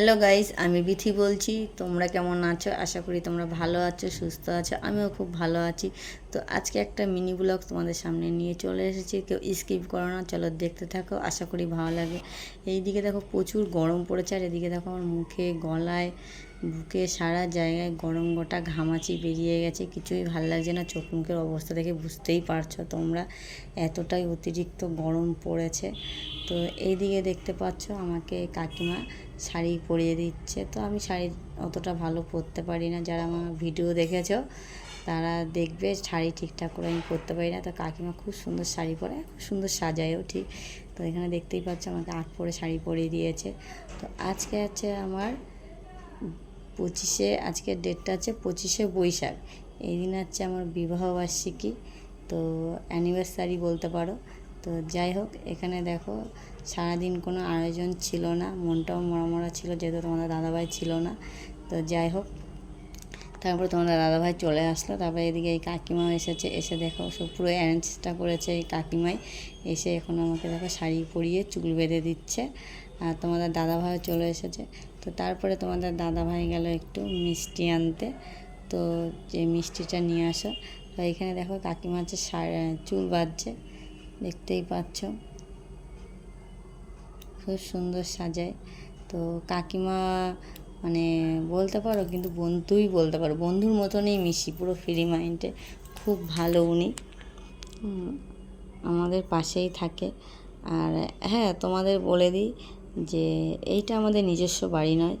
Hello guys আমি বিথি বলছি। তোমরা কেমন আছো? আশা করি তোমরা ভালো আছো, সুস্থ আছো। আমিও খুব ভালো আছি। তো আজকে একটা মিনি ব্লগ তোমাদের সামনে নিয়ে চলে এসেছি। কেউ স্কিপ করো না, চলো দেখতে থাকো। আশা করি ভালো লাগে এইদিকে দেখো প্রচুর গরম পড়েছে, আর এদিকে দেখো আমার মুখে গলায় বুকে সারা জায়গায় গরম গোটা ঘামাচি বেরিয়ে গেছে, কিছুই ভালো লাগছে না। চোখ মুখের অবস্থা দেখে বুঝতেই পারছ তোমরা এতটাই অতিরিক্ত গরম পড়েছে। তো এইদিকে দেখতে পাচ্ছ আমাকে কাকিমা শাড়ি পরিয়ে দিচ্ছে। তো আমি শাড়ি অতটা ভালো পরতে পারি না। যারা আমার ভিডিও দেখেছ, তারা দেখবে শাড়ি ঠিকঠাক করে আমি পরতে পারি না। তো কাকিমা খুব সুন্দর শাড়ি পরে, খুব সুন্দর সাজায়ও ঠিক। তো এখানে দেখতেই পাচ্ছ আমাকে আট পরে শাড়ি পরিয়ে দিয়েছে। তো আজকে আছে আমার পঁচিশে, আজকের ডেটটা আছে পঁচিশে বৈশাখ। এই দিন হচ্ছে আমার বিবাহবার্ষিকী, তো অ্যানিভার্সারি বলতে পারো। তো যাই হোক, এখানে দেখো, সারাদিন কোনো আয়োজন ছিল না, মনটাও মরা মরা ছিল, যেহেতু তোমাদের দাদাভাই ছিল না। তো যাই হোক, তারপরে তোমাদের দাদাভাই চলে আসলো, তারপরে এদিকে এই কাকিমাও এসেছে, এসে দেখো, সব পুরো অ্যারেঞ্জটা করেছে এই কাকিমাই। এসে এখন আমাকে দেখো শাড়ি পরিয়ে চুল বেঁধে দিচ্ছে। আর তোমাদের দাদাভাইও চলে এসেছে। তো তারপরে তোমাদের দাদাভাই গেল একটু মিষ্টি আনতে। তো যে মিষ্টিটা নিয়ে আসো। তো এখানে দেখো কাকিমা হচ্ছে চুল বাজছে দেখতেই পাচ্ছ। খুব সুন্দর সাজায়। তো কাকিমা মানে বলতে পারো কিন্তু বন্ধুই বলতে পারো, বন্ধুর মতনই মিশি, পুরো ফ্রি মাইন্ডে খুব ভালো উনি। আমাদের পাশেই থাকে। আর হ্যাঁ তোমাদের বলে দিই যে এইটা আমাদের নিজস্ব বাড়ি নয়।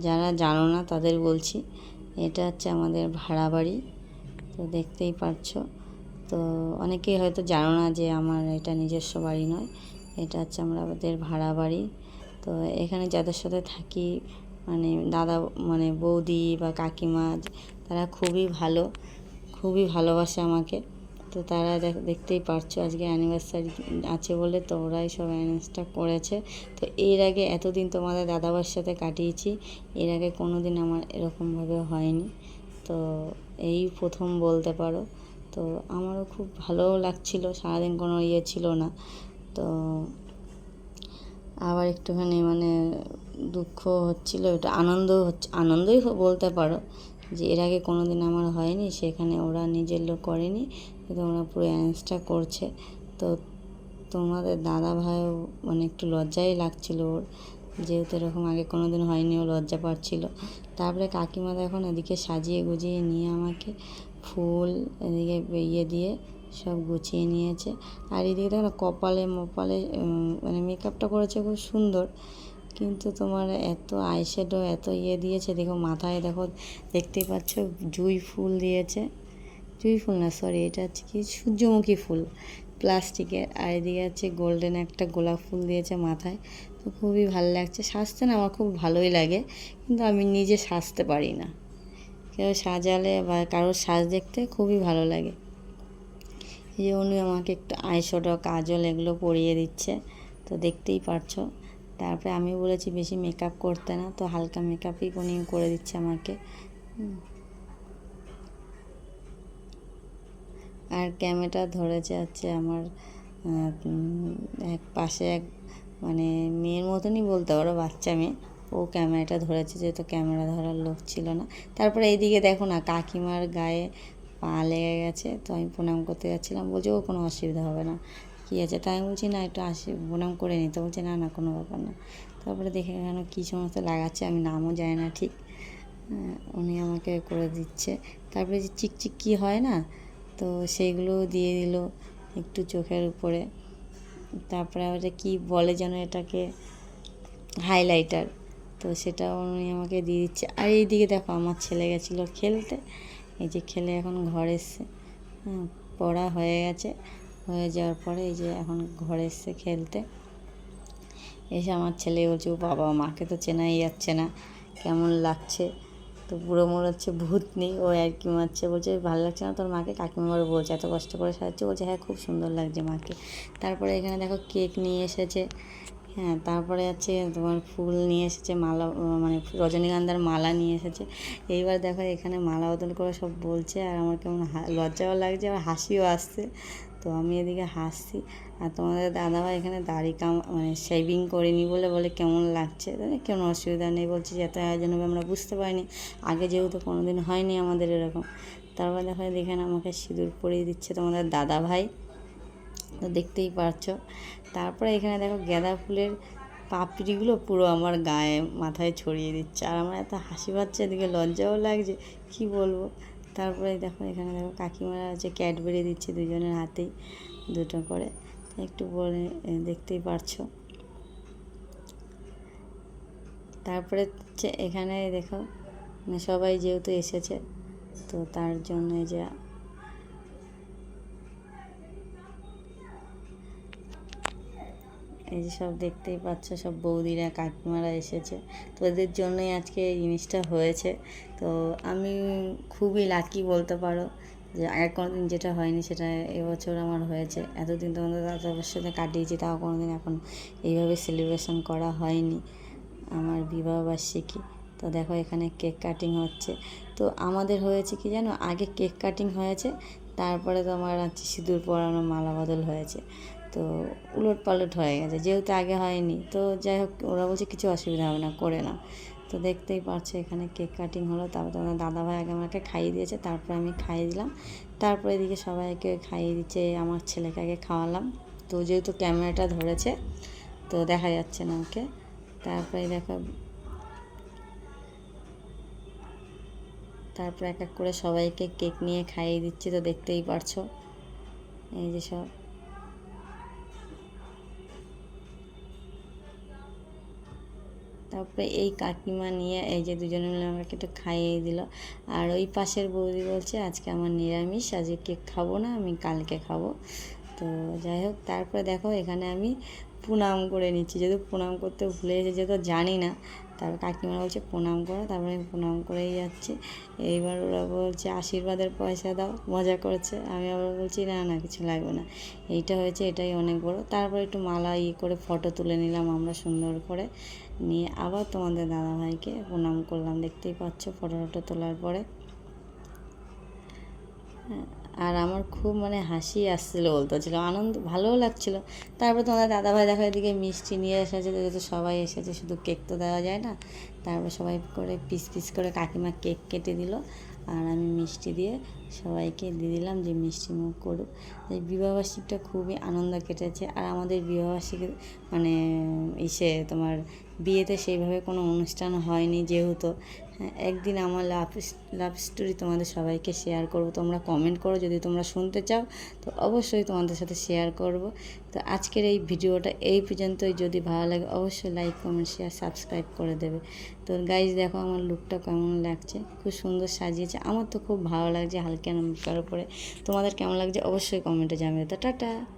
যারা জানো না তাদের বলছি, এটা হচ্ছে আমাদের ভাড়া বাড়ি। তো দেখতেই পারছ তো অনেকেই হয়তো জানো না যে আমার এটা নিজস্ব বাড়ি নয়, এটা হচ্ছে আমরা আমাদের ভাড়া বাড়ি। তো এখানে যাদের সাথে থাকি মানে দাদা মানে বৌদি বা কাকিমা, তারা খুবই ভালো, খুবই ভালোবাসে আমাকে। তো তারা দেখতেই পারছ আজকে অ্যানিভার্সারি আছে বলে তো ওরাই সব অ্যারেঞ্জটা করেছে। তো এর আগে এতদিন তোমাদের দাদাবার সাথে কাটিয়েছি, এর আগে কোনো দিন আমার এরকমভাবে হয়নি। তো এই প্রথম বলতে পারো, তো আমারও খুব ভালোও লাগছিল, সারাদিন কোনো ইয়ে ছিল না। তো আবার একটুখানি মানে দুঃখ হচ্ছিল, এটা আনন্দ হচ্ছে, আনন্দই বলতে পারো যে এর আগে কোনো দিন আমার হয়নি, সেখানে ওরা নিজের লোক করেনি। কিন্তু ওরা পুরো অ্যারেঞ্জটা করছে। তো তোমাদের দাদা ভাইও মানে একটু লজ্জাই লাগছিল ওর। যেহেতু এরকম আগে কোনো দিন হয়নি, ও লজ্জা পাচ্ছিল। তারপরে কাকিমা এখন এদিকে সাজিয়ে গুজিয়ে নিয়ে আমাকে ফুল এদিকে ইয়ে দিয়ে সব গুছিয়ে নিয়েছে। আর এদিকে দেখো কপালে মপালে মানে মেকআপটা করেছে খুব সুন্দর। কিন্তু তোমার এত আইশ্যাডো এত ইয়ে দিয়েছে, দেখো মাথায় দেখো, দেখতেই পাচ্ছ, জুই ফুল দিয়েছে। জুই ফুল না সরি এটা হচ্ছে কি সূর্যমুখী ফুল, প্লাস্টিকের, আর এদিকে হচ্ছে গোল্ডেন একটা গোলাপ ফুল দিয়েছে মাথায়, তো খুবই ভালো লাগছে, সাজতে না আমার খুব ভালোই লাগে, কিন্তু আমি নিজে সাজতে পারি না, কেউ সাজালে বা কারোর সাজ দেখতে খুবই ভালো লাগে, এই যে উনি আমাকে একটু আইশ্যাডো কাজল এগুলো পরিয়ে দিচ্ছে, তো দেখতেই পারছ, তারপরে আমি বলেছি বেশি মেকআপ করতে না, তো হালকা মেকআপই উনি করে দিচ্ছে আমাকে আর ক্যামেরা ধরেছে হচ্ছে আমার এক পাশে এক মানে মেয়ের মতনই বলতে পারো, বাচ্চা মেয়ে। ও ক্যামেরাটা ধরেছে যেহেতু ক্যামেরা ধরার লোক ছিল না। তারপরে এইদিকে দেখো না, কাকিমার গায়ে পা লেগে গেছে। তো আমি প্রণাম করতে যাচ্ছিলাম। বলছে, ও, কোনো অসুবিধা হবে না। কী আছে? তাই বলছি, না, একটু আসি, প্রণাম করে নিতে বলছে, না না, কোনো ব্যাপার না। তারপরে দেখে কেন কী সমস্ত লাগাচ্ছে, আমি নামও জানি না ঠিক। উনি আমাকে করে দিচ্ছে। তারপরে যে চিকচিক কী হয় না তো সেইগুলো দিয়ে দিল একটু চোখের উপরে। তারপরে আবার কী বলে যেন এটাকে হাইলাইটার তো সেটা উনি আমাকে দিয়ে দিচ্ছে। আর এইদিকে দেখো আমার ছেলে গেছিল খেলতে। এই যে খেলে এখন ঘরে এসছে। হ্যাঁ পড়া হয়ে গেছে। হয়ে যাওয়ার পরে এই যে এখন ঘরে এসছে খেলতে। এসে আমার ছেলে বলছে, ও বাবা, মাকে তো চেনাই যাচ্ছে না। কেমন লাগছে? তো বুড়ো মোড় হচ্ছে ভূত নেই, ও আর কি মারছে, বলছে, ভালো লাগছে না তোর মাকে? কাকিমারও বলছে, এত কষ্ট করে সাজাচ্ছে? বলছে হ্যাঁ খুব সুন্দর লাগছে মাকে। তারপরে এখানে দেখো কেক নিয়ে এসেছে। হ্যাঁ তারপরে আছে তোমার ফুল নিয়ে এসেছে, মালা মানে রজনীগন্ধার মালা নিয়ে এসেছে। এইবার দেখো এখানে মালা বদল করে সব বলছে, আর আমার কেমন লজ্জাও লাগছে আর হাসিও আসছে। তো আমি এদিকে হাসছি। আর তোমাদের দাদাভাই এখানে দাড়ি কাম মানে শেভিং করিনি বলে বলে কেমন লাগছে? কোনো অসুবিধা নেই বলছি যে, এত আয়োজন হবে আমরা বুঝতে পারিনি। আগে যেহেতু কোনো দিন হয়নি আমাদের এরকম। তারপর দেখো দেখেন আমাকে সিঁদুর পরিয়ে দিচ্ছে তোমাদের দাদাভাই। তো দেখতেই পারছ। তারপরে এখানে দেখো গাঁদা ফুলের পাপড়িগুলো পুরো আমার গায়ে মাথায় ছড়িয়ে দিচ্ছে। আর আমার এত হাসি পাচ্ছে, এদিকে লজ্জাও লাগছে। কি বলব? তারপরে দেখো এখানে দেখো কাকিমারা আছে ক্যাডবেরি দিচ্ছে দুজনের হাতেই দুটো করে। একটু বলে দেখতেই পারছ। তারপরে হচ্ছে এখানে দেখো, সবাই যেহেতু এসেছে, তো তার জন্য যে এই যে সব দেখতেই পাচ্ছ, সব বৌদিরা, কাকিমারা এসেছে। তো এদের জন্যই আজকে এই জিনিসটা হয়েছে। তো আমি খুবই লাকি বলতে পারো যে আগের কোনো দিন যেটা হয়নি সেটা এবছর আমার হয়েছে। এতদিন তোমাদের দাদার সাথে কাটিয়েছি, তাও কোনো দিন এখন এইভাবে সেলিব্রেশন করা হয়নি। আমার বিবাহবার্ষিকী তো দেখো এখানে কেক কাটিং হচ্ছে। তো আমাদের হয়েছে কি জানো? আগে কেক কাটিং হয়েছে, তারপরে তোমার হচ্ছে সিঁদুর পরানো মালা বদল হয়েছে। তো উলট পালট হয়ে গেছে, যেহেতু আগে হয়নি। তো যাই হোক, ওরা বলছে কিছু অসুবিধা হবে না, করে না তো দেখতেই পারছ এখানে কেক কাটিং হলো, তারপর তোমার দাদাভাই আগে আমাকে খাইয়ে দিয়েছে, তারপরে আমি খাইয়ে দিলাম। তারপরে এদিকে সবাইকে খাইয়ে দিচ্ছে, আমার ছেলেকে আগে খাওয়ালাম। তো যেহেতু ক্যামেরাটা ধরেছে, তো দেখা যাচ্ছে না ওকে। তারপরে দেখো, তারপর এক এক করে সবাইকে কেক নিয়ে খাইয়ে দিচ্ছি, তো দেখতেই পারছ। এই যে সব। তারপরে এই কাকিমা নিয়ে এই যে দুজনে মিলে আমাকে একটু খাইয়ে দিল। আর ওই পাশের বৌদি বলছে, আজকে আমার নিরামিষ, আজকে কেক খাব না, আমি কালকে খাব। তো যাই হোক, তারপরে দেখো এখানে আমি প্রণাম করে নিচ্ছি। যেহেতু প্রণাম করতে ভুলে গেছি, যেহেতু জানি না তারপর কাকিমা বলছে প্রণাম করো, তারপরে আমি প্রণাম করেই যাচ্ছি। এইবার ওরা বলছে, আশীর্বাদের পয়সা দাও। মজা করছে। আমি আবার বলছি, না না, কিছু লাগবে না। এইটা হয়েছে, এটাই অনেক বড়। তারপর একটু মালা ইয়ে করে ফটো তুলে নিলাম আমরা সুন্দর করে। নিয়ে আবার তোমাদের দাদাভাইকে প্রণাম করলাম। দেখতেই পাচ্ছ ফটো টটো তোলার পরে। হ্যাঁ। আর আমার খুব মানে হাসি আসছিল বলতে ছিল আনন্দ, ভালোও লাগছিল। তারপর তোমাদের দাদাভাই দেখো এদিকে মিষ্টি নিয়ে এসেছে, যেহেতু সবাই এসেছে, শুধু কেক তো দেওয়া যায় না। তারপর সবাই করে পিস পিস করে কাকিমা কেক কেটে দিল, আর আমি মিষ্টি দিয়ে সবাইকে দিয়ে দিলাম যে মিষ্টি মুখ করুক। এই বিবাহবার্ষিকটা খুবই আনন্দ কেটেছে, আর আমাদের বিবাহবার্ষিক মানে ইসে তোমার বিয়েতে সেইভাবে কোনো অনুষ্ঠান হয়নি যেহেতু। একদিন আমার লাভ লাভ স্টোরি তোমাদের সবাইকে শেয়ার করব। তোমরা কমেন্ট করো, যদি তোমরা শুনতে চাও, তো অবশ্যই তোমাদের সাথে শেয়ার করব। তো আজকের এই ভিডিওটা এই পর্যন্তই। যদি ভালো লাগে, অবশ্যই লাইক কমেন্ট শেয়ার সাবস্ক্রাইব করে দেবে। তো গাইজ দেখো আমার লুকটা কেমন লাগছে। খুব সুন্দর সাজিয়েছে। আমার তো খুব ভালো লাগছে হালকা নমস্কার উপরে। তোমাদের কেমন লাগছে? অবশ্যই কমেন্টে জানাবে তো টাটা।